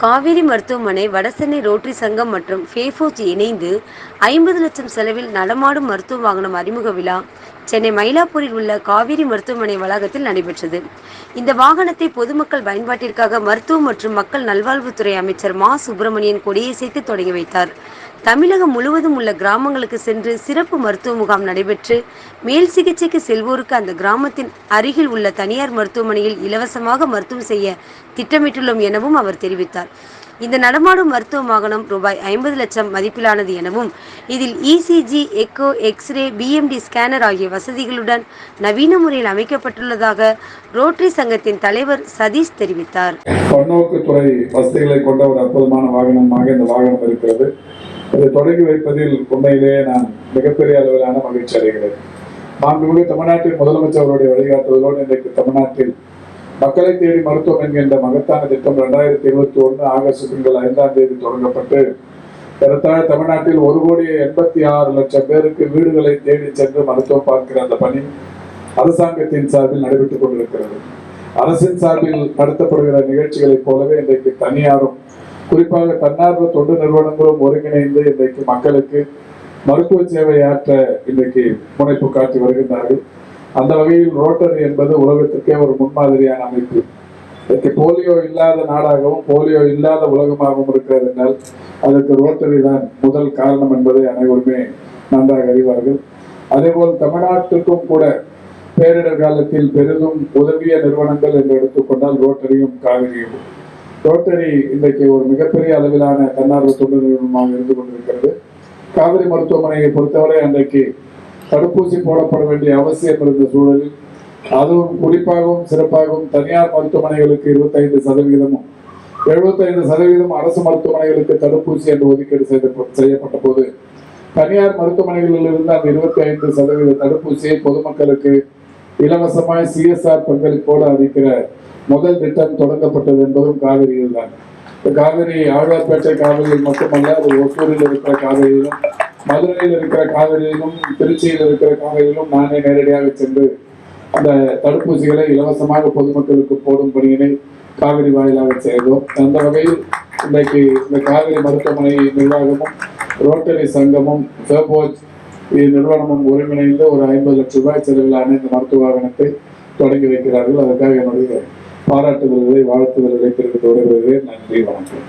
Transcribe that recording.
காவேரி மருத்துவமனை வடசென்னை ரோட்டரி சங்கம் மற்றும் ஃபேஃபோஜ் இணைந்து ஐம்பது லட்சம் செலவில் நடமாடும் மருத்துவ வாகனம் அறிமுக விழா சென்னை மயிலாப்பூரில் உள்ள காவேரி மருத்துவமனை வளாகத்தில் நடைபெற்றது. இந்த வாகனத்தை பொதுமக்கள் பயன்பாட்டிற்காக மருத்துவம் மற்றும் மக்கள் நல்வாழ்வுத்துறை அமைச்சர் மா சுப்பிரமணியன் கொடியசைத்து தொடங்கி வைத்தார். தமிழகம் முழுவதும் உள்ள கிராமங்களுக்கு சென்று சிறப்பு மருத்துவ முகாம் நடைபெற்று மேல் சிகிச்சைக்கு செல்வோருக்கு அந்த கிராமத்தின் அருகில் உள்ள தனியார் மருத்துவமனையில் இலவசமாக மருத்துவம் செய்ய திட்டமிட்டுள்ளோம் எனவும் அவர் தெரிவித்தார். இந்த நடமாடும் மருத்துவ வாகனம் ரூபாய் ஐம்பது லட்சம் மதிப்பிலானது எனவும் இதில் ECG echo x-ray BMD scanner ஆகிய வசதிகளுடன் நவீன முறையில் அமைக்கப்பட்டுள்ளதாக ரோட்டரி சங்கத்தின் தலைவர் சதீஷ் தெரிவித்தார். பன்னோக்கு துறை வசதிகளை கொண்ட ஒரு அற்புதமான வாகனமாக இந்த வாகனம் இருக்கிறது. இதை தொடங்கி வைப்பதில் உண்மையிலேயே நான் மிகப்பெரிய அளவிலான மகிழ்ச்சி அடைகிறேன். மாண்புமிகு தமிழ்நாட்டின் முதலமைச்சர் அவருடைய வழிகாட்டுதலோடு இன்றைக்கு தமிழ்நாட்டில் மக்களை தேடி மருத்துவம் என்கின்ற மகத்தான திட்டம் ரெண்டாயிரத்தி இருபத்தி ஒன்று ஆகஸ்ட் திங்கள் ஐந்தாம் தேதி தொடங்கப்பட்டு ஏறத்தாழ தமிழ்நாட்டில் ஒரு கோடியே எண்பத்தி ஆறு லட்சம் பேருக்கு வீடுகளை தேடி சென்று மருத்துவம் பார்க்கிற அந்த பணி அரசாங்கத்தின் சார்பில் நடைபெற்றுக் கொண்டிருக்கிறது. அரசின் சார்பில் நடத்தப்படுகிற நிகழ்ச்சிகளைப் போலவே இன்றைக்கு தனியாரும் குறிப்பாக தன்னார்வ தொண்டு நிறுவனங்களும் ஒருங்கிணைந்து இன்றைக்கு மக்களுக்கு மருத்துவ சேவை ஆற்ற இன்றைக்கு முனைப்பு காட்டி வருகின்றார்கள். அந்த வகையில் ரோட்டரி என்பது உலகத்திற்கே ஒரு முன்மாதிரியான அமைப்பு. இன்றைக்கு போலியோ இல்லாத நாடாகவும் போலியோ இல்லாத உலகமாகவும் இருக்கிறது என்றால் அதற்கு ரோட்டரி தான் முதல் காரணம் என்பதை அனைவருமே நன்றாக அறிவார்கள். அதேபோல் தமிழ்நாட்டிற்கும் கூட பேரிடர் காலத்தில் பெரிதும் உதவிய நிறுவனங்கள் என்று எடுத்துக்கொண்டால் ரோட்டரியும் காவிரியும். ரோட்டரி இன்றைக்கு ஒரு மிகப்பெரிய அளவிலான தன்னார்வ தொண்டு நிறுவனமாக இருந்து கொண்டிருக்கிறது. காவிரி மருத்துவமனையை பொறுத்தவரை அன்றைக்கு தடுப்பூசி போடப்பட வேண்டிய அவசியம் இருந்த சூழலில் அதுவும் குறிப்பாகவும் சிறப்பாகவும் தனியார் மருத்துவமனைகளுக்கு இருபத்தைந்து சதவீதமும் எழுபத்தைந்து சதவீதம் அரசு மருத்துவமனைகளுக்கு தடுப்பூசி என்று ஒதுக்கீடு செய்த- செய்யப்பட்ட போது தனியார் மருத்துவமனைகளில் இருந்து அந்த இருபத்தி ஐந்து சதவீத தடுப்பூசியை பொதுமக்களுக்கு இலவசமாய் சிஎஸ்ஆர் பங்களிப்போடு அளிக்கிற முதல் திட்டம் தொடங்கப்பட்டது என்பதும் காவிரியில் தான் காவிரி ஆழ்வார்பேட்டை காவிரியில் மட்டுமல்ல அது ஒசூரில் இருக்கிற காவிரியிலும் மதுரையில் இருக்கிற காவிரியிலும் திருச்சியில் இருக்கிற காவிரியிலும் நானே நேரடியாக சென்று அந்த தடுப்பூசிகளை இலவசமாக பொதுமக்களுக்கு போடும் பணியினை காவிரி வாயிலாக செய்தோம். அந்த வகையில் இன்றைக்கு இந்த காவிரி மருத்துவமனை நிர்வாகமும் ரோட்டரி சங்கமும் ஃபேபோஜ் நிறுவனமும் ஒருங்கிணைந்து ஒரு ஐம்பது லட்சம் ரூபாய் செலவிலான இந்த மருத்துவ வாகனத்தை தொடங்கி வைக்கிறார்கள். அதற்காக என்னுடைய பாராட்டுதல்களை வாழ்த்துதல்களை தெரிவித்து வருகிறேன் நன்றி வணக்கம்.